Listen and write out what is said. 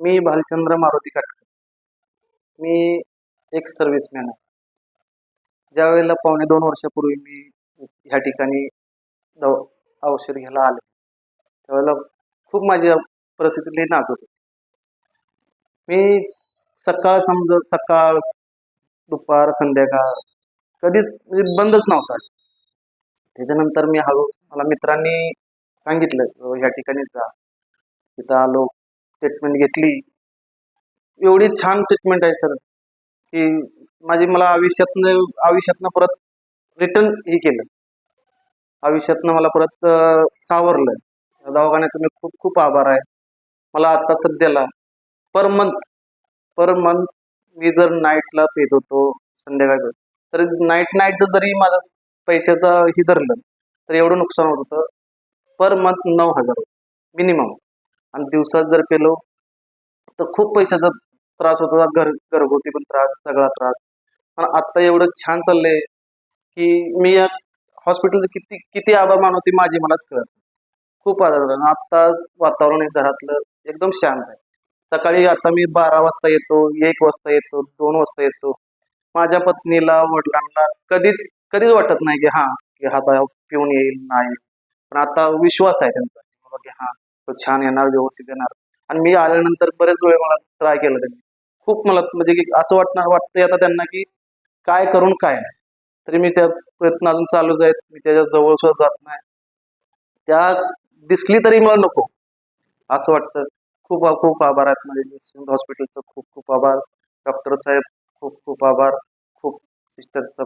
मी भालचंद्र मारुती काटकर मी एक सर्व्हिसमॅन आहे. ज्यावेळेला पावणे दोन वर्षापूर्वी मी ह्या ठिकाणी दव औषध घ्यायला आले त्यावेळेला खूप माझी परिस्थिती लई नाजूक होती. मी सकाळ समज सकाळ दुपार संध्याकाळ कधीच म्हणजे बंदच नव्हता. त्याच्यानंतर मी हळू मला मित्रांनी सांगितलं ह्या ठिकाणी जा. तिथं आलो ट्रीटमेंट घेतली. एवढी छान ट्रीटमेंट आहे सर. की माझी मला आयुष्यातनं आयुष्यातनं परत रिटर्न हे केलं. आयुष्यातनं मला परत सावरलं. दवाखान्याचं मी खूप खूप आभार आहे. मला आता सध्याला पर मंथ पर मंथ मी जर नाईटला पेत होतो संध्याकाळचं तर नाईट नाईट जरी माझं पैशाचं हे धरलं तर एवढं नुकसान होत होतं. पर मंथ नऊ हजार मिनिमम आणि दिवसात जर केलो तर खूप पैशाचा त्रास होत. होता घर घरगुती पण त्रास सगळा त्रास. पण आत्ता एवढं छान चाललंय की मी या हॉस्पिटलचं किती किती आभार मानवते माझी मलाच कळत खूप आधार झाला आत्ताच आत्ता वातावरण आहे घरातलं एकदम शांत आहे. सकाळी आता मी बारा वाजता येतो एक वाजता येतो दोन वाजता येतो. माझ्या पत्नीला वडिलांना कधीच कधीच वाटत नाही की हां की हा बाया पिऊन येईल नाही. पण आता विश्वास आहे त्यांचा. तो छान येणार व्यवस्थित येणार आणि मी आल्यानंतर बरेच वेळ मला ट्राय केलं त्यांनी. खूप मला म्हणजे की असं वाटणार वाटतंय आता त्यांना की काय करून काय नाही. तरी मी त्या प्रयत्न अजून चालूच आहेत. मी त्याच्याजवळ सुद्धा जात नाही. त्या दिसली तरी मला नको. असं वाटतं. खूप खूप आभार आहेत माझे. हॉस्पिटलचं खूप खूप आभार. डॉक्टर साहेब खूप खूप आभार. खूप सिस्टरचा